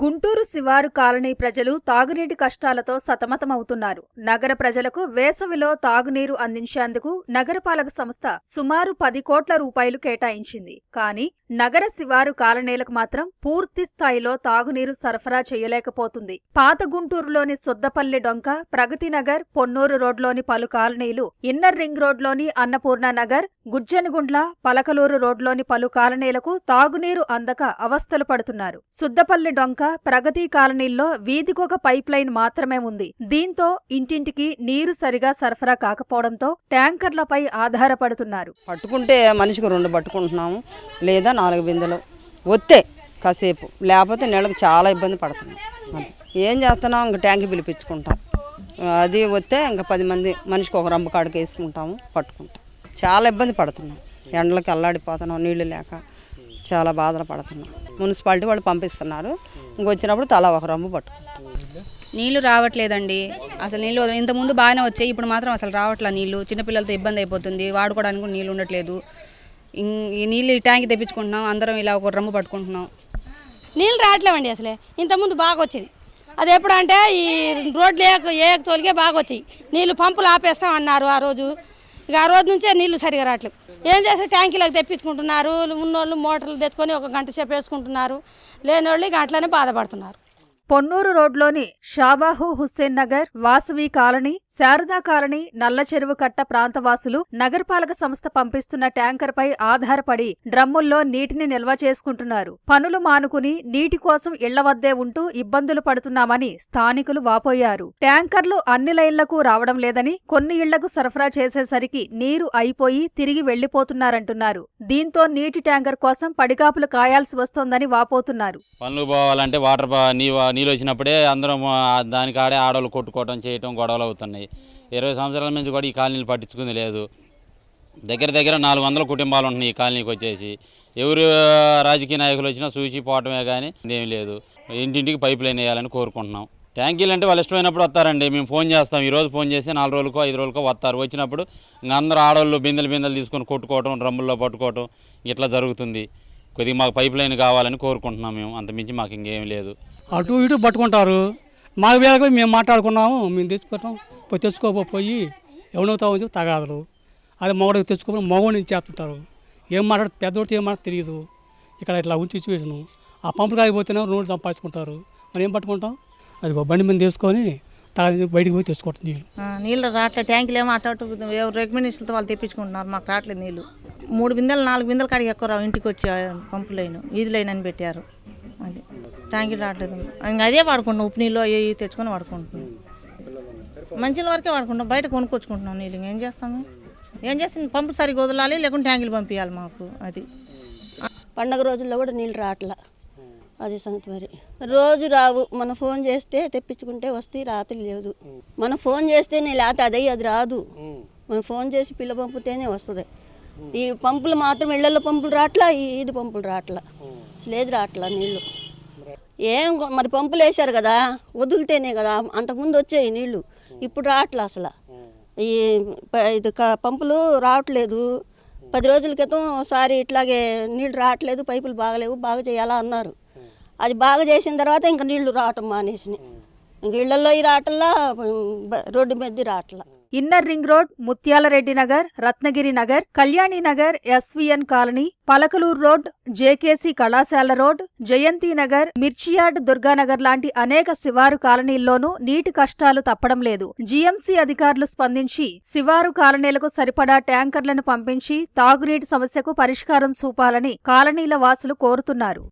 గుంటూరు శివారు కాలనీ ప్రజలు తాగునీటి కష్టాలతో సతమతమవుతున్నారు. నగర ప్రజలకు వేసవిలో తాగునీరు అందించేందుకు నగరపాలక సంస్థ సుమారు పది కోట్ల రూపాయలు కేటాయించింది. కానీ నగర శివారు కాలనీలకు మాత్రం పూర్తి స్థాయిలో తాగునీరు సరఫరా చేయలేకపోతుంది. పాత గుంటూరులోని సుద్దపల్లి డొంక ప్రగతి నగర్ పొన్నూరు రోడ్లోని పలు కాలనీలు ఇన్నర్ రింగ్ రోడ్లోని అన్నపూర్ణ నగర్ గుజ్జనగుండ్ల పలకలూరు రోడ్లోని పలు కాలనీలకు తాగునీరు అందక అవస్థలు పడుతున్నారు. సుద్దపల్లి డొంక ప్రగతి కాలనీల్లో వీధికొక పైప్ లైన్ మాత్రమే ఉంది. దీంతో ఇంటింటికి నీరు సరిగా సరఫరా కాకపోవడంతో ట్యాంకర్లపై ఆధారపడుతున్నారు. పట్టుకుంటే మనిషికి రెండు పట్టుకుంటున్నాము లేదా నాలుగు బిందెలు. వస్తే కాసేపు లేకపోతే నెలకు చాలా ఇబ్బంది పడుతున్నాం. ఏం చేస్తున్నాం? ఇంకా ట్యాంక్ పిలిపించుకుంటాం. అది వస్తే ఇంకా పది మంది మనిషికి ఒక రంబు కాడికి వేసుకుంటాము పట్టుకుంటాం. చాలా ఇబ్బంది పడుతున్నాం. ఎండలకి అల్లాడిపోతున్నాం నీళ్ళు లేక. చాలా బాధలు పడుతున్నాం. మున్సిపాలిటీ వాళ్ళు పంపిస్తున్నారు. ఇంకొచ్చినప్పుడు తలా ఒక రంబు పట్టుకుంటాం నీళ్ళు రావట్లేదండి. అసలు నీళ్ళు ఇంతకుముందు బాగానే వచ్చాయి. ఇప్పుడు మాత్రం అసలు రావట్లే నీళ్ళు. చిన్నపిల్లలతో ఇబ్బంది అయిపోతుంది. వాడుకోవడానికి కూడా నీళ్ళు ఉండట్లేదు. ఈ నీళ్ళు ఈ ట్యాంక్ తెప్పించుకుంటున్నాం. అందరం ఇలా ఒక రమ్ము పట్టుకుంటున్నాం. నీళ్ళు రావట్లేవండి అసలే. ఇంతకుముందు బాగా వచ్చేది. అది ఎప్పుడంటే ఈ రోడ్లు ఏ ఏ తోలిగే బాగా వచ్చాయి. నీళ్ళు పంపులు ఆపేస్తాం అన్నారు ఆ రోజు. ఇక ఆ రోజు నుంచే నీళ్ళు సరిగా రావట్లేదు. ఏం చేస్తారు ట్యాంకీలకు తెప్పించుకుంటున్నారు? ఉన్నోళ్ళు మోటార్లు తెచ్చుకొని ఒక గంట సేపు వేసుకుంటున్నారు. లేని వాళ్ళు ఇక అట్లనే బాధపడుతున్నారు. పొన్నూరు రోడ్లోని షాబాహు హుస్సేన్ నగర్ వాసవి కాలనీ శారదా కాలనీ నల్ల చెరువు కట్ట ప్రాంతవాసులు నగరపాలక సంస్థ పంపిస్తున్న ట్యాంకర్పై ఆధారపడి డ్రమ్ముల్లో నీటిని నిల్వ చేసుకుంటున్నారు. పనులు మానుకుని నీటి కోసం ఇళ్ళ వద్దే ఉంటూ ఇబ్బందులు పడుతున్నామని స్థానికులు వాపోయారు. ట్యాంకర్లు అన్ని లైన్లకు రావడం లేదని కొన్ని ఇళ్ళకు సరఫరా చేసేసరికి నీరు అయిపోయి తిరిగి వెళ్ళిపోతున్నారంటున్నారు దీంతో నీటి ట్యాంకర్ కోసం పడికాపులు కాయాల్సి వస్తోందని వాపోతున్నారు. పనులు పోవాలంటే వాటర్ నీ నీళ్ళు వచ్చినప్పుడే అందరం దానికి ఆడే ఆడవాళ్ళు కొట్టుకోవటం చేయటం గొడవలు అవుతున్నాయి. ఇరవై సంవత్సరాల నుంచి కూడా ఈ కాలనీలు పట్టించుకుంది లేదు. దగ్గర దగ్గర నాలుగు వందల కుటుంబాలు ఉంటున్నాయి ఈ కాలనీకి వచ్చేసి. ఎవరు రాజకీయ నాయకులు వచ్చినా చూసి పోవటమే కానీ ఏం లేదు. ఇంటింటికి పైప్ లైన్ వేయాలని కోరుకుంటున్నాం. ట్యాంకీలు అంటే వాళ్ళు ఇష్టమైనప్పుడు వస్తారండి. మేము ఫోన్ చేస్తాం. ఈరోజు ఫోన్ చేసి నాలుగు రోజులకో ఐదు రోజులకో వస్తారు. వచ్చినప్పుడు ఇంకా అందరూ ఆడవాళ్ళు బిందెలు బిందెలు తీసుకొని కొట్టుకోవటం డ్రమ్ముల్లో పట్టుకోవటం ఇట్లా జరుగుతుంది. కొద్దిగా మాకు పైప్ లైన్ కావాలని కోరుకుంటున్నాం మేము. అంతమించి మాకు ఇంకేం లేదు. అటు ఇటు పట్టుకుంటారు. మాకు వేళకు మేము మాట్లాడుకున్నాము మేము తెచ్చుకుంటాం పోయి తెచ్చుకోకపోయి ఎవడవుతామని చెప్పి తగాదలు అదే మగడికి తెచ్చుకోకపోతే మగవాడిని నుంచి చేస్తుంటారు. ఏం మాట్లాడు పెద్దోడితో ఏం మాట తెలియదు. ఇక్కడ ఇట్లా ఉంచి సిచ్యువేషను ఆ పంపులు కాగిపోతేనే రోడ్డు సంపాదించుకుంటారు. మరి ఏం పట్టుకుంటాం? అది బండి మీద తీసుకొని తాగి బయటికి పోయి తెచ్చుకోవటం నీళ్ళు. ఆ, నీళ్ళు రావట్లేదు ట్యాంకులు ఏమో అటు అటు ఎవరు రికమెండేషన్తో వాళ్ళు తెప్పించుకుంటున్నారు. మాకు రావట్లేదు నీళ్ళు. మూడు బిందెలు నాలుగు బిందెలు కాడికి ఎక్కువ రావు. ఇంటికి వచ్చి ఆ పంపు లైన్. ఈది లైన్ అని పెట్టారు. అది. ట్యాంకులు రావట్లేదు. ఇంకా అదే వాడుకుంటున్నాం. ఉప్పు నీళ్ళు అవి తెచ్చుకొని వాడుకుంటున్నాం. మంచిల వరకే వాడుకుంటాం బయట కొనుక్కొచ్చుకుంటున్నాం నీళ్ళు. ఇంకేం చేస్తాము? ఏం చేస్తాం? పంపు సరిగ్గా వదలాలి లేకుంటే ట్యాంకులు పంపించాలి మాకు. అది. పండగ రోజుల్లో కూడా నీళ్ళు రావట్లా. అది సంగతి మరి. రోజు రావు. మనం ఫోన్ చేస్తే తెప్పించుకుంటే వస్తే రాత్రి లేదు. మనం ఫోన్ చేస్తేనే లేకపోతే అదే అది రాదు మనం ఫోన్ చేసి పిల్ల పంపితేనే వస్తుంది. ఈ పంపులు మాత్రం ఇళ్ళల్లో పంపులు రావట్లా ఈ ఈది పంపులు రావట్లా. అసలు ఏది రావట్లా నీళ్ళు ఏం మరి పంపులు వేశారు కదా వదిలితేనే కదా అంతకుముందు వచ్చాయి నీళ్ళు ఇప్పుడు రావట్లా అసలు. ఈ ఇది పంపులు రావట్లేదు. పది రోజుల క్రితం ఒకసారి ఇట్లాగే నీళ్ళు రావట్లేదు పైపులు బాగలేవు బాగా చేయాలా అన్నారు. అది బాగా చేసిన తర్వాత ఇంకా నీళ్ళు రావటం మానేసినాయి. ఇంక ఇళ్ళలో ఈ రావట్లా రోడ్డు మీద రావట్లా. Inner ring road Mutyalareddy Nagar Ratnagiri Nagar Kalyani Nagar SVN colony Palakaluru road JKC కళాశాల రోడ్ జయంతి నగర్ మిర్చియాడ్ దుర్గానగర్ లాంటి అనేక శివారు కాలనీల్లోనూ నీటి కష్టాలు తప్పడం లేదు. జీఎంసీ అధికారులు స్పందించి శివారు కాలనీలకు సరిపడా ట్యాంకర్లను పంపించి తాగునీటి సమస్యకు పరిష్కారం చూపాలని కాలనీల వాసులు కోరుతున్నారు.